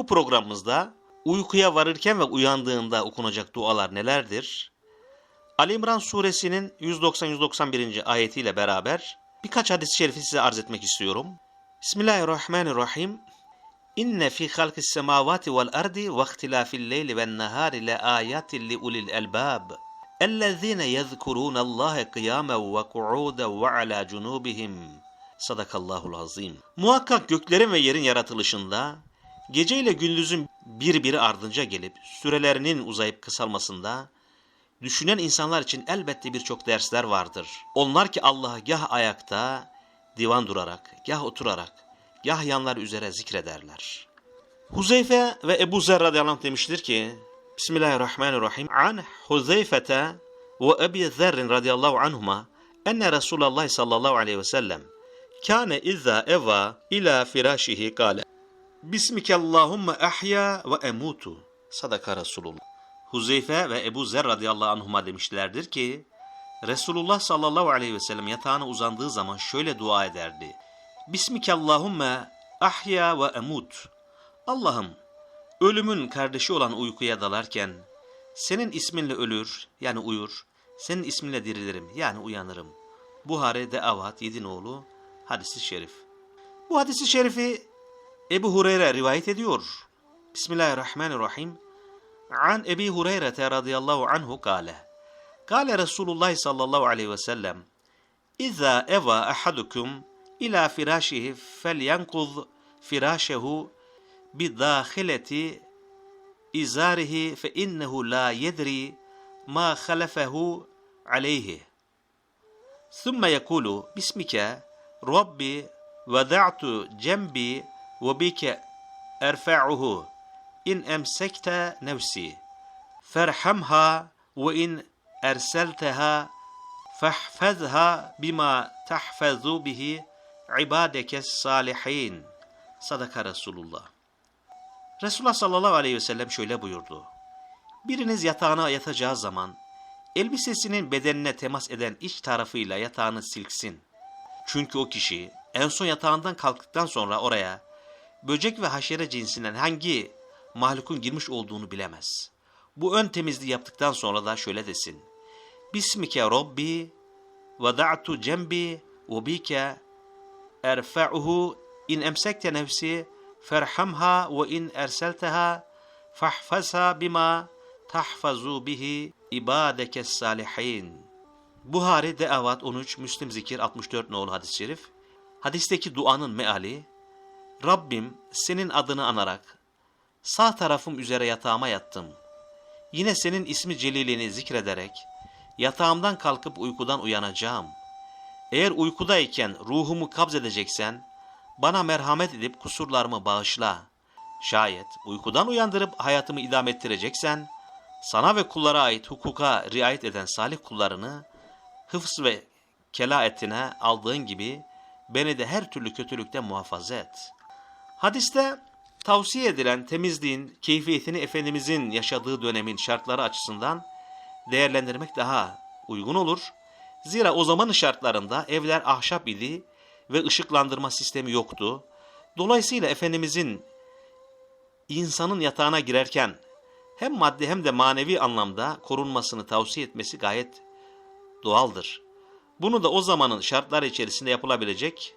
Bu programımızda uykuya varırken ve uyandığında okunacak dualar nelerdir? Ali İmran suresinin 190-191. ayetiyle beraber birkaç hadis-i şerifi size arz etmek istiyorum. Bismillahirrahmanirrahim. İnne fi halkis semavati vel ardi ve ihtilafil leyli ven nahari le ayatin li ulil elbab. اَلَّذ۪ينَ يَذْكُرُونَ اللّٰهَ قِيَامًا وَقُعُودًا وَعَلَى جُنُوبِهِمْ Sadakallahul azim. Muhakkak göklerin ve yerin yaratılışında, gece ile gündüzün birbiri ardınca gelip sürelerinin uzayıp kısalmasında, düşünen insanlar için elbette birçok dersler vardır. Onlar ki Allah'ı gah ayakta, divan durarak, gah oturarak, gah yanlar üzere zikrederler. Huzeyfe ve Ebu Zer radıyallahu anh demiştir ki, Bismillahirrahmanirrahim. An Huzeyfete ve Ebi Zerrin radıyallahu anhuma enne Resulallah sallallahu aleyhi ve sellem kâne izâ eva ila firâşihi kâle Bismike Allahümme ahya ve emutu. Sadaka Resulullah. Huzeyfe ve Ebu Zer radıyallahu anhuma demişlerdir ki Resulullah sallallahu aleyhi ve sellem yatağına uzandığı zaman şöyle dua ederdi. Bismike Allahümme ahya ve emut. Allah'ım ölümün kardeşi olan uykuya dalarken senin isminle ölür yani uyur, senin isminle dirilirim yani uyanırım. Buhari de Avat Yedinoğlu hadisi şerif. Bu hadisi şerifi Ebu Hureyre rivayet ediyor. Bismillahirrahmanirrahim. An Ebi Hureyre radıyallahu anhu kale. Kale Resulullah sallallahu aleyhi ve sellem. İza eva ahadukum ila firâşihi felyankuz firâşehu bidâhileti izârihi fe innehu la yedri ma halefehu aleyhi. Sümme yekulu bismike Rabbi veda'tu cembi ve bike erfa'uhu in emsekte nefsi ferhamha ve in erselteha fahfazha bima tahfazu bihi ibadeke salihin. Sadaka Resulullah. Resulullah sallallahu aleyhi ve sellem şöyle buyurdu. Biriniz yatağına yatacağı zaman elbisesinin bedenine temas eden iç tarafıyla yatağını silksin. Çünkü o kişi en son yatağından kalktıktan sonra oraya böcek ve haşere cinsinden hangi mahlukun girmiş olduğunu bilemez. Bu ön temizliği yaptıktan sonra da şöyle desin. Bismike Rabbi vada'tu cembi ve bike erfa'uhu in emsekte nefsi ferhamha ve in erselteha fahfazha bima tahfazu bihi ibadeke salihin. Buhari Deavat 13, Müslim Zikir 64 nolu hadis-i şerif. Hadisteki duanın meali, Rabbim senin adını anarak sağ tarafım üzere yatağıma yattım. Yine senin ismi celilini zikrederek yatağımdan kalkıp uykudan uyanacağım. Eğer uykudayken ruhumu kabz edeceksen bana merhamet edip kusurlarımı bağışla. Şayet uykudan uyandırıp hayatımı idame ettireceksen sana ve kullara ait hukuka riayet eden salih kullarını hıfz ve kelaetine aldığın gibi beni de her türlü kötülükten muhafaza et. Hadiste tavsiye edilen temizliğin keyfiyetini Efendimizin yaşadığı dönemin şartları açısından değerlendirmek daha uygun olur. Zira o zamanın şartlarında evler ahşap idi ve ışıklandırma sistemi yoktu. Dolayısıyla Efendimizin insanın yatağına girerken hem maddi hem de manevi anlamda korunmasını tavsiye etmesi gayet doğaldır. Bunu da o zamanın şartları içerisinde yapılabilecek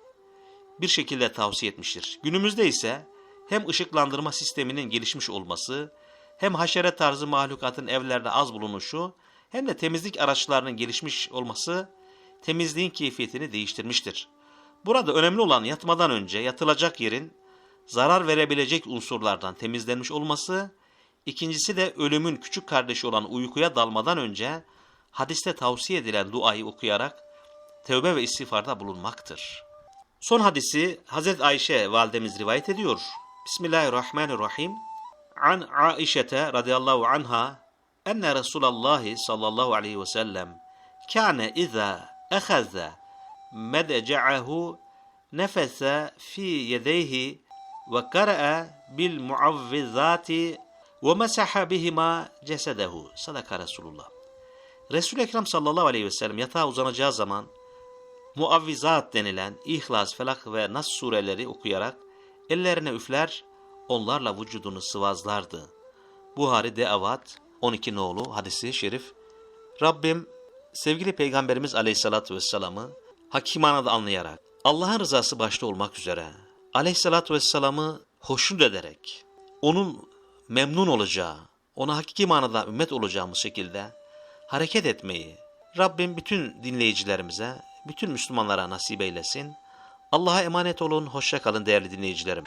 bir şekilde tavsiye etmiştir. Günümüzde ise hem ışıklandırma sisteminin gelişmiş olması, hem haşere tarzı mahlukatın evlerde az bulunuşu, hem de temizlik araçlarının gelişmiş olması temizliğin keyfiyetini değiştirmiştir. Burada önemli olan yatmadan önce yatılacak yerin zarar verebilecek unsurlardan temizlenmiş olması, ikincisi de ölümün küçük kardeşi olan uykuya dalmadan önce hadiste tavsiye edilen duayı okuyarak tövbe ve istiğfarda bulunmaktır. Son hadisi Hazreti Ayşe validemiz rivayet ediyor. Bismillahirrahmanirrahim. An Aişete radıyallahu anha enne Resulallah sallallahu aleyhi ve sellem kâne izâ ehaze medece'ahu nefese fi yedeyhi ve kara'a bil muavvizati ve mesaha bihima cesedehu. Sadaka Resulullah. Resul-i Ekrem sallallahu aleyhi ve sellem yatağa uzanacağı zaman muavvizat denilen İhlas, Felak ve Nas sureleri okuyarak ellerine üfler, onlarla vücudunu sıvazlardı. Buhari Deavat 12 nolu hadisi şerif. Rabbim sevgili Peygamberimiz Aleyhisselatü Vesselam'ı hakiki manada anlayarak, Allah'ın rızası başta olmak üzere Aleyhisselatü Vesselam'ı hoşnut ederek, onun memnun olacağı, ona hakiki manada ümmet olacağımız şekilde hareket etmeyi Rabbim bütün dinleyicilerimize, bütün Müslümanlara nasip eylesin. Allah'a emanet olun, hoşça kalın değerli dinleyicilerim.